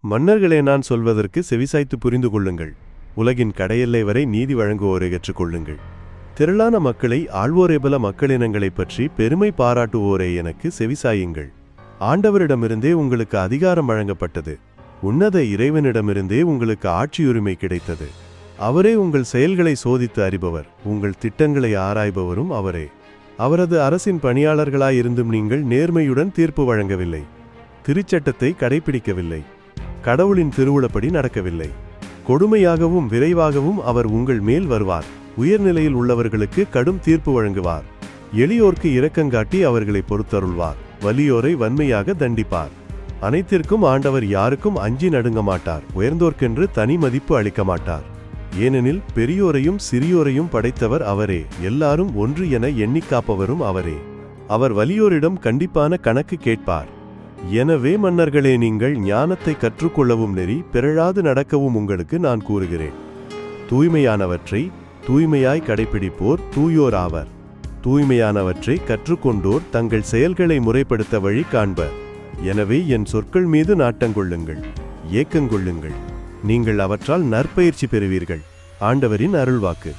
மன்னர்களே நான் சொல்வதற்கு செவிசாய்த்து புரிந்து கொள்ளுங்கள். உலகின் கடையெல்லை வரை நீதி வழங்குவோரை ஏற்றுக்கொள்ளுங்கள். திரளான மக்களை ஆள்வோரேபல மக்களினங்களைப் பற்றி பெருமை பாராட்டுவோரே எனக்கு செவிசாயுங்கள். ஆண்டவரிடமிருந்தே உங்களுக்கு அதிகாரம் வழங்கப்பட்டது. உன்னத இறைவனிடமிருந்தே உங்களுக்கு ஆட்சியுரிமை கிடைத்தது. அவரே உங்கள் செயல்களை சோதித்து அறிபவர். உங்கள் திட்டங்களை ஆராய்பவரும் அவரே. அவரது அரசின் பணியாளர்களாயிருந்தும் நீங்கள் நேர்மையுடன் தீர்ப்பு வழங்கவில்லை. திருச்சட்டத்தை கடைபிடிக்கவில்லை கடவுளின் திருவுளப்படி நடக்கவில்லை. கொடுமையாகவும் விரைவாகவும் அவர் உங்கள் மேல் வருவார். உயர்நிலையில் உள்ளவர்களுக்கு கடும் தீர்ப்பு வழங்குவார். எளியோர்க்கு இரக்கங்காட்டி அவர்களை பொறுத்தருள்வார். வலியோரை வன்மையாக தண்டிப்பார். அனைத்திற்கும் ஆண்டவர் யாருக்கும் அஞ்சி நடுங்க மாட்டார். உயர்ந்தோர்க்கென்று தனி மதிப்பு அளிக்க மாட்டார். ஏனெனில் பெரியோரையும் சிறியோரையும் படைத்தவர் அவரே. எல்லாரும் ஒன்று என எண்ணிக்காப்பவரும் அவரே. அவர் வலியோரிடம் கண்டிப்பான கணக்கு கேட்பார். எனவே மன்னர்களே நீங்கள் ஞானத்தை கற்றுக்கொள்ளவும் நெறி பிறழாது நடக்கவும் உங்களுக்கு நான் கூறுகிறேன். தூய்மையானவற்றை தூய்மையாய் கடைபிடிப்போர் தூயோர் ஆவர். தூய்மையானவற்றை கற்றுக்கொண்டோர் தங்கள் செயல்களை முறைப்படுத்த வழி காண்பர். எனவே என் சொற்கள் மீது நாட்டங்கொள்ளுங்கள் ஏக்கங்கொள்ளுங்கள் நீங்கள் அவற்றால் நற்பயிற்சி பெறுவீர்கள். ஆண்டவரின் அருள்வாக்கு.